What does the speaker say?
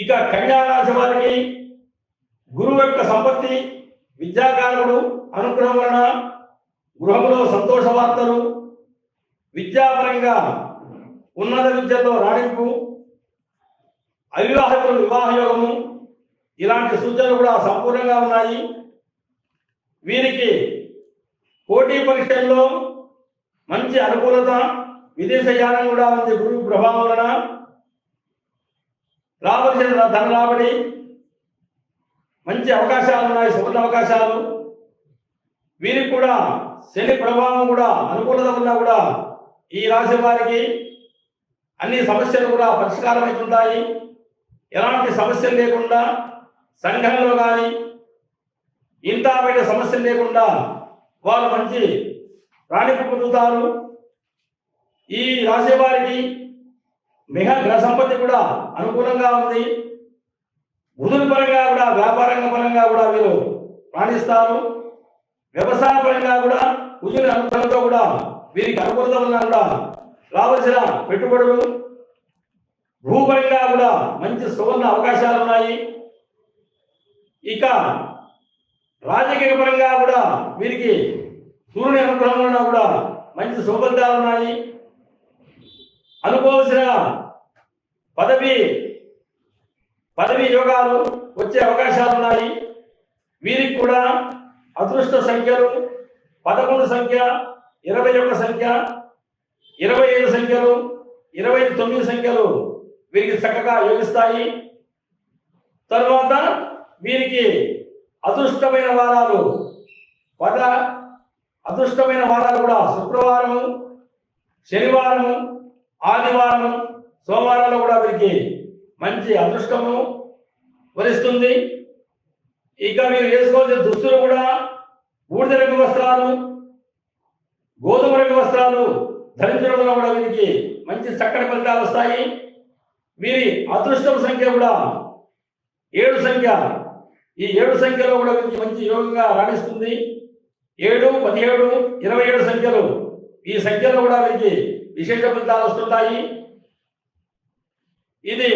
ఇక కన్యారాశి వారికి గురువు యొక్క సంపత్తి విద్యాకారుడు అనుగ్రహం వలన గృహంలో సంతోష వార్తలు విద్యాపరంగా ఉన్నత విద్యలో రాణింపు అవివాహితులు వివాహ యోగము ఇలాంటి సూచనలు కూడా సంపూర్ణంగా ఉన్నాయి. వీరికి పోటీ పరీక్షల్లో మంచి అనుకూలత విదేశయానం కూడా ఉంది. గురువు ప్రభావం వలన రావాల్సిన ధన రాబడి మంచి అవకాశాలు ఉన్నాయి సువర్ణ అవకాశాలు. వీరికి కూడా శని ప్రభావం కూడా అనుకూలత ఉన్నా కూడా ఈ రాశి వారికి అన్ని సమస్యలు కూడా పరిష్కారం అవుతుంటాయి ఎలాంటి సమస్యలు లేకుండా సంఘంలో కానీ ఇంత బయట సమస్యలు లేకుండా వాళ్ళు మంచి రాణింపు పొందుతారు. ఈ రాశి వారికి మిగ గ్రహ సంపత్తి కూడా అనుకూలంగా ఉంది. బుధుని పరంగా కూడా వ్యాపారంగ పరంగా కూడా వీరు రాణిస్తారు. వ్యవసాయ పరంగా కూడా ఉద్యోగ అనుకూలంతో కూడా వీరికి అనుకూలత కూడా రావాల్సిన పెట్టుబడులు భూపరంగా కూడా మంచి సువర్ణ అవకాశాలు ఉన్నాయి. ఇక రాజకీయ పరంగా కూడా వీరికి సూర్యుని అనుగ్రహంలో కూడా మంచి శుభఫలితాలు ఉన్నాయి. అనుభవించిన పదవి పదవి యోగాలు వచ్చే అవకాశాలు ఉన్నాయి. వీరికి కూడా అదృష్ట సంఖ్యలు పదకొండు సంఖ్య ఇరవై ఒక్క సంఖ్య ఇరవై ఏడు సంఖ్యలు ఇరవై తొమ్మిది సంఖ్యలు వీరికి చక్కగా యోగిస్తాయి. తర్వాత వీరికి అదృష్టమైన వారాలు పద అదృష్టమైన వారాలు కూడా శుక్రవారము శనివారము ఆదివారం సోమవారంలో కూడా వీరికి మంచి అదృష్టము వరిస్తుంది. ఇక మీరు వేసుకోవాల్సిన దుస్తులు కూడా బూడిద రంగు వస్త్రాలు గోధుమ రంగు వస్త్రాలు ధరించడం వల్ల కూడా వీరికి మంచి చక్కటి ఫలితాలు వస్తాయి. వీరి అదృష్టం సంఖ్య కూడా ఏడు సంఖ్య. ఈ ఏడు సంఖ్యలో కూడా వీరికి మంచి యోగంగా రాణిస్తుంది. ఏడు పదిహేడు ఇరవై ఏడు సంఖ్యలు. ఈ సంఖ్యలో కూడా వీరికి విశేష ఫలితాలు వస్తుంటాయి. ఇది